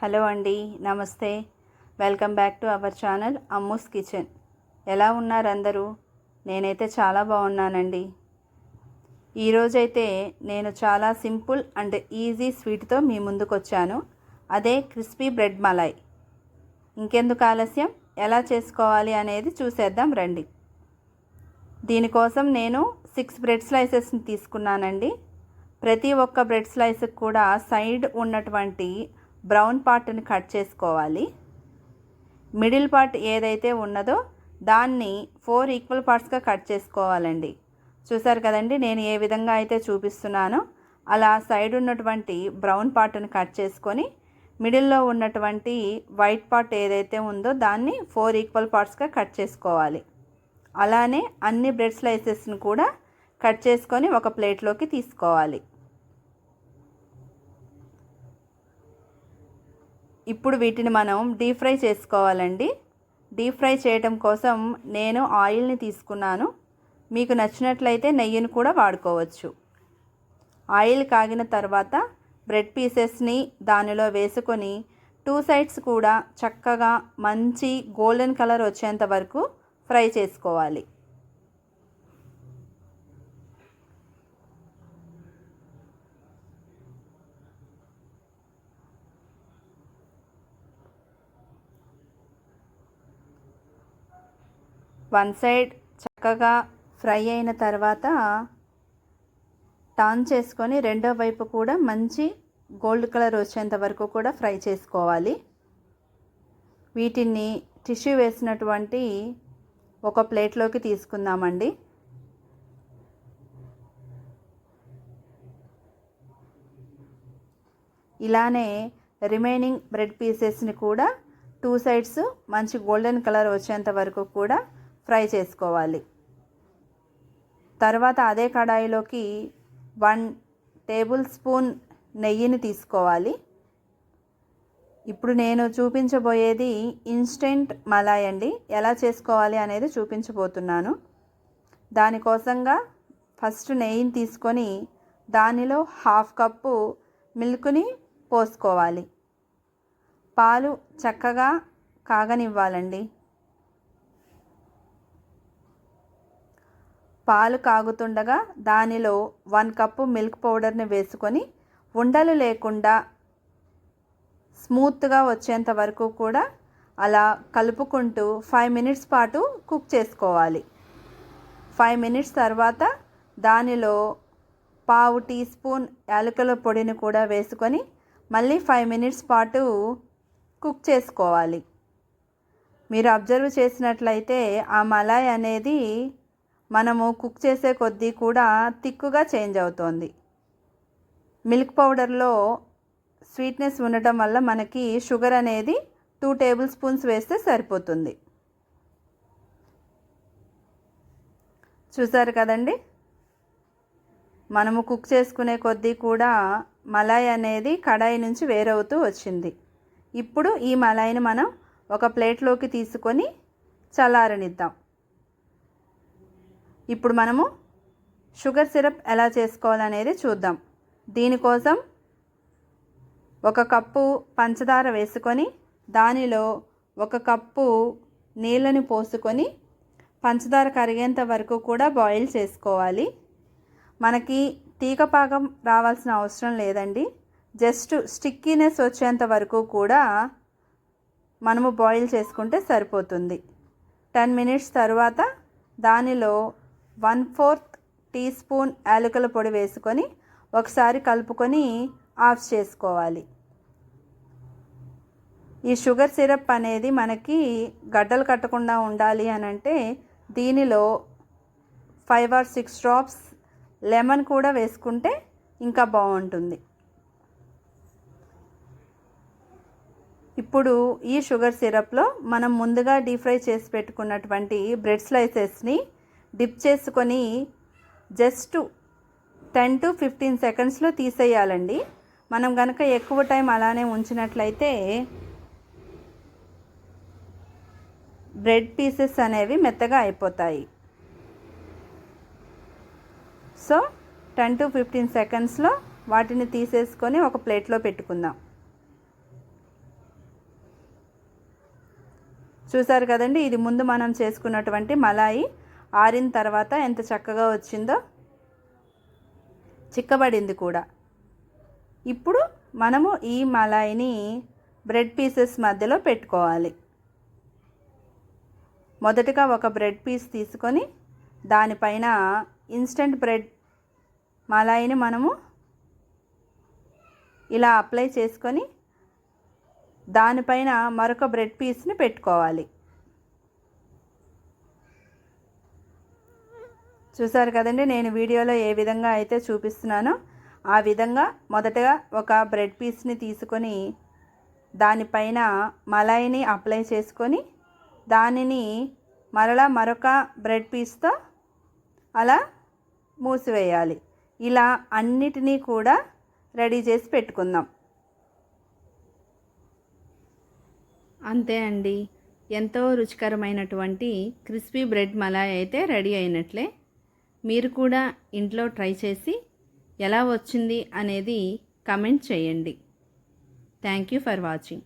Hello అండి నమస్తే. Welcome back to our channel Ammu's kitchen. ఎలా ఉన్నారు అందరూ నేనైతే చాలా బాగున్నానండి. ఈరోజైతే నేను చాలా సింపుల్ అండ్ ఈజీ స్వీట్తో మీ ముందుకు వచ్చాను అదే క్రిస్పీ బ్రెడ్ మలాయ్ ఇంకెందుకు ఆలస్యం? ఎలా చేసుకోవాలి అనేది చూసేద్దాం రండి. దీనికోసం నేను సిక్స్ బ్రెడ్ స్లైసెస్ని తీసుకున్నానండి. ప్రతి ఒక్క బ్రెడ్ స్లైస్కి కూడా సైడ్ ఉన్నటువంటి బ్రౌన్ పార్ట్ని కట్ చేసుకోవాలి. మిడిల్ పార్ట్ ఏదైతే ఉన్నదో దాన్ని ఫోర్ ఈక్వల్ పార్ట్స్గా కట్ చేసుకోవాలండి. చూసారు కదండి నేను ఏ విధంగా అయితే చూపిస్తున్నానో అలా సైడ్ ఉన్నటువంటి బ్రౌన్ పార్ట్ని కట్ చేసుకొని మిడిల్లో ఉన్నటువంటి వైట్ పార్ట్ ఏదైతే ఉందో దాన్ని ఫోర్ ఈక్వల్ పార్ట్స్గా కట్ చేసుకోవాలి. అలానే అన్ని బ్రెడ్ స్లైసెస్ని కూడా కట్ చేసుకొని ఒక ప్లేట్లోకి తీసుకోవాలి. ఇప్పుడు వీటిని మనం డీప్ ఫ్రై చేసుకోవాలండి. డీప్ ఫ్రై చేయటం కోసం నేను ఆయిల్ని తీసుకున్నాను. మీకు నచ్చినట్లయితే నెయ్యిని కూడా వాడుకోవచ్చు. ఆయిల్ కాగిన తర్వాత బ్రెడ్ పీసెస్ని దానిలో వేసుకొని టూ సైడ్స్ కూడా చక్కగా మంచి గోల్డెన్ కలర్ వచ్చేంత వరకు ఫ్రై చేసుకోవాలి. వన్ సైడ్ చక్కగా ఫ్రై అయిన తర్వాత టర్న్ చేసుకొని రెండో వైపు కూడా మంచి గోల్డ్ కలర్ వచ్చేంత వరకు కూడా ఫ్రై చేసుకోవాలి. వీటిని టిష్యూ వేసినటువంటి ఒక ప్లేట్లోకి తీసుకుందామండి. ఇలానే రిమైనింగ్ బ్రెడ్ పీసెస్ని కూడా టూ సైడ్స్ మంచి గోల్డెన్ కలర్ వచ్చేంత వరకు కూడా ఫ్రై చేసుకోవాలి. తర్వాత అదే కడాయిలోకి వన్ టేబుల్ స్పూన్ నెయ్యిని తీసుకోవాలి. ఇప్పుడు నేను చూపించబోయేది ఇన్స్టెంట్ మలాయ్ అండి. ఎలా చేసుకోవాలి అనేది చూపించబోతున్నాను. దానికోసంగా ఫస్ట్ నెయ్యిని తీసుకొని దానిలో హాఫ్ కప్పు మిల్క్ని పోసుకోవాలి. పాలు చక్కగా కాగనివ్వాలండి. పాలు కాగుతుండగా దానిలో వన్ కప్పు మిల్క్ పౌడర్ని వేసుకొని ఉండలు లేకుండా స్మూత్గా వచ్చేంత వరకు కూడా అలా కలుపుకుంటూ ఫైవ్ మినిట్స్ పాటు కుక్ చేసుకోవాలి. ఫైవ్ మినిట్స్ తర్వాత దానిలో పావు టీ స్పూన్ యాలకుల పొడిని కూడా వేసుకొని మళ్ళీ ఫైవ్ మినిట్స్ పాటు కుక్ చేసుకోవాలి. మీరు అబ్జర్వ్ చేసినట్లయితే ఆ మలాయ్ అనేది మనము కుక్ చేసే కొద్దీ కూడా తిక్కుగా చేంజ్ అవుతోంది. మిల్క్ పౌడర్లో స్వీట్నెస్ ఉండటం వల్ల మనకి షుగర్ అనేది టూ టేబుల్ స్పూన్స్ వేస్తే సరిపోతుంది. చూసారు కదండి? మనము కుక్ చేసుకునే కొద్దీ కూడా మలాయ్ అనేది కడాయి నుంచి వేరవుతూ వచ్చింది. ఇప్పుడు ఈ మలాయిని మనం ఒక ప్లేట్లోకి తీసుకొని చల్లారనిద్దాం. ఇప్పుడు మనము షుగర్ సిరప్ ఎలా చేసుకోవాలనేది చూద్దాం. దీనికోసం ఒక కప్పు పంచదార వేసుకొని దానిలో ఒక కప్పు నీళ్ళని పోసుకొని పంచదార కరిగేంత వరకు కూడా బాయిల్ చేసుకోవాలి. మనకి తీగపాకం రావాల్సిన అవసరం లేదండి. జస్ట్ స్టిక్కీనెస్ వచ్చేంత వరకు కూడా మనము బాయిల్ చేసుకుంటే సరిపోతుంది. టెన్ మినిట్స్ తర్వాత దానిలో వన్ ఫోర్త్ టీ స్పూన్ యాలకుల పొడి వేసుకొని ఒకసారి కలుపుకొని ఆఫ్ చేసుకోవాలి. ఈ షుగర్ సిరప్ అనేది మనకి గడ్డలు కట్టకుండా ఉండాలి అని అంటే దీనిలో five or six drops lemon కూడా వేసుకుంటే ఇంకా బాగుంటుంది. ఇప్పుడు ఈ షుగర్ సిరప్లో మనం ముందుగా డీప్ ఫ్రై చేసి పెట్టుకున్నటువంటి బ్రెడ్ స్లైసెస్ని డిప్ చేసుకొని జస్ట్ టెన్ టు ఫిఫ్టీన్ సెకండ్స్లో తీసేయాలండి. మనం కనుక ఎక్కువ టైం అలానే ఉంచినట్లయితే బ్రెడ్ పీసెస్ అనేవి మెత్తగా అయిపోతాయి. సో టెన్ టు ఫిఫ్టీన్ సెకండ్స్లో వాటిని తీసేసుకొని ఒక ప్లేట్లో పెట్టుకుందాం. చూసారు కదండి ఇది ముందు మనం చేసుకున్నటువంటి మలాయి. ఆరిన తర్వాత ఎంత చక్కగా వచ్చిందో చిక్కబడింది కూడా. ఇప్పుడు మనము ఈ మలాయిని బ్రెడ్ పీసెస్ మధ్యలో పెట్టుకోవాలి. మొదటగా ఒక బ్రెడ్ పీస్ తీసుకొని దానిపైన ఇన్స్టెంట్ బ్రెడ్ మలాయిని మనము ఇలా అప్లై చేసుకొని దానిపైన మరొక బ్రెడ్ పీస్ని పెట్టుకోవాలి. చూసారు కదండి నేను వీడియోలో ఏ విధంగా అయితే చూపిస్తున్నానో ఆ విధంగా మొదటగా ఒక బ్రెడ్ పీస్ని తీసుకొని దానిపైన మలాయిని అప్లై చేసుకొని దానిని మరలా మరొక బ్రెడ్ పీస్తో అలా మూసివేయాలి. ఇలా అన్నిటినీ కూడా రెడీ చేసి పెట్టుకుందాం. అంతే అండి. ఎంతో రుచికరమైనటువంటి క్రిస్పీ బ్రెడ్ మలాయ్ అయితే రెడీ అయినట్లే. మీరు కూడా ఇంట్లో ట్రై చేసి ఎలా వచ్చింది అనేది కమెంట్ చేయండి. Thank you for watching.